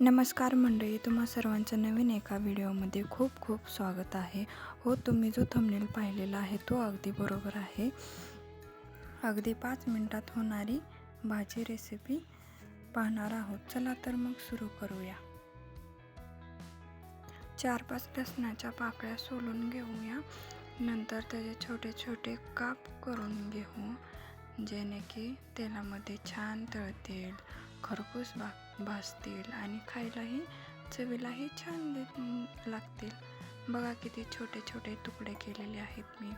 नमस्कार मंडळी तुम्हा सर्वांचं नवीन एका व्हिडिओमध्ये खूप खूप स्वागत आहे. हो तुम्ही जो थंबनेल पाहिलेला आहे तो अगदी बरोबर आहे. अगदी पाच मिनटात होणारी भाजी रेसिपी पाहणार आहोत. चला तर मग सुरू करूया. चार पाच लसणाच्या पाकळ्या सोलून घेऊया. नंतर त्याचे छोटे छोटे काप करून घेऊ जेणे की तेलामध्ये छान तळतील. खरपूस भा भाजतील आणि खायलाही चवीलाही छान दे- लागतील. बघा किती छोटे छोटे तुकडे केलेले आहेत मी.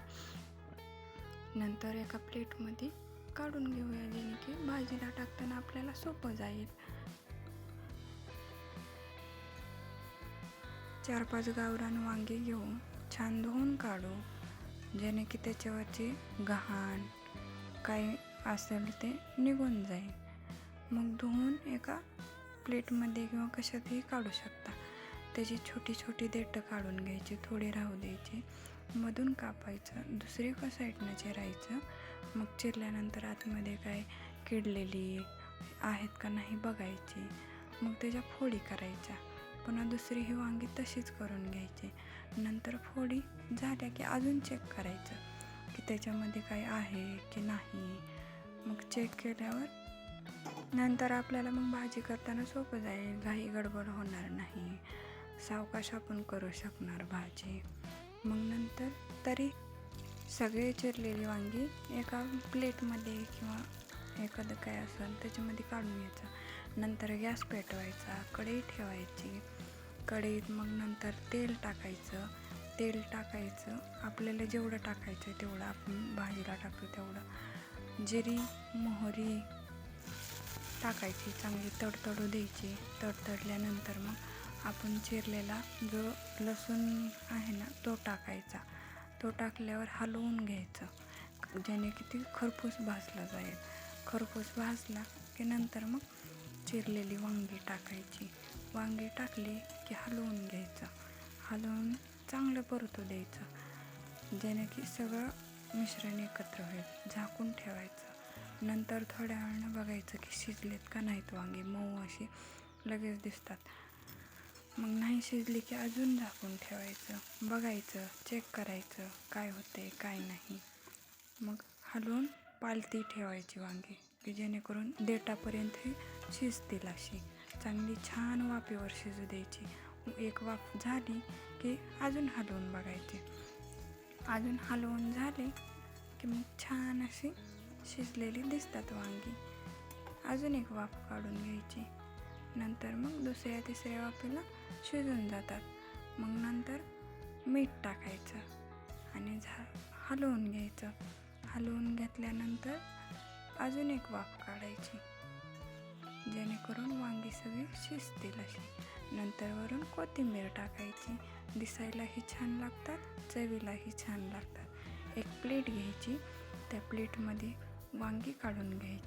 नंतर एका प्लेटमध्ये काढून घेऊया जेणे की भाजीला टाकताना आपल्याला सोपं जाईल. चार पाच गावरान वांगे घेऊन छान धुवून काढू जेणे की त्याच्यावरची घाण काही असेल ते निघून जाईल. मग धुवून एका प्लेटमध्ये किंवा कशातही काढू शकता. त्याची छोटी छोटी देठं काढून घ्यायची थोडी राहू द्यायची. मधून कापायचं दुसरी एका साईडनं चिरायचं. मग चिरल्यानंतर आतमध्ये काय किडलेली आहेत का नाही बघायची. मग त्याच्या फोडी करायच्या. पुन्हा दुसरी ही वांगी तशीच करून घ्यायची. नंतर फोडी झाल्या की अजून चेक करायचं की त्याच्यामध्ये काय आहे की नाही. मग चेक केल्यावर नंतर आपल्याला मग भाजी करताना सोपं जाईल. घाई गडबड होणार नाही. सावकाश आपण करू शकणार भाजी. मग नंतर तरी सगळे चिरलेली वांगी एका प्लेटमध्ये किंवा एखादं काय असेल त्याच्यामध्ये काढून घ्यायचं. नंतर गॅस पेटवायचा कढई ठेवायची. कढईत मग नंतर तेल टाकायचं. तेल टाकायचं. आपल्याला जेवढं टाकायचं तेवढं आपण भाजीला टाकतो तेवढं. जिरी मोहरी टाकायची चांगली तडतडू द्यायची. तडतडल्यानंतर मग आपण चिरलेला जो लसूण आहे ना तो टाकायचा. तो टाकल्यावर हलवून घ्यायचं. ज्याने की ती खरपूस भाजला जाईल. खरपूस भाजला की नंतर मग चिरलेली वांगी टाकायची. वांगी टाकली की हलवून घ्यायचं. हलवून चांगलं परतू द्यायचं. ज्याने की सगळं मिश्रण एकत्र होईल. झाकून ठेवायचं. नंतर थोड्या वेळानं बघायचं की शिजलेत का नाहीत वांगे. मऊ अशी लगेच दिसतात. मग नाही शिजली की अजून झाकून ठेवायचं. बघायचं चेक करायचं काय होते काय नाही. मग हलवून पालती ठेवायची वांगी की जेणेकरून देटापर्यंत शिजतील अशी. चांगली छान वाफेवर शिजू द्यायची. एक वाफ झाली की अजून हलवून बघायची. अजून हलवून झाले की मग छान अशी शिजलेली दिसतात वांगी. अजून एक वाफ काढून घ्यायची. नंतर मग दुसऱ्या तिसऱ्या वाफेला शिजून जातात. मग नंतर मीठ टाकायचं आणि झा हलवून घ्यायचं. हलवून घेतल्यानंतर अजून एक वाफ काढायची. जेणेकरून वांगी सगळी शिजतील अशी. नंतर वरून कोथिंबीर टाकायची. दिसायलाही छान लागतात चवीलाही छान लागतात. एक प्लेट घ्यायची. त्या प्लेटमध्ये वांगी काढून घ्यायची.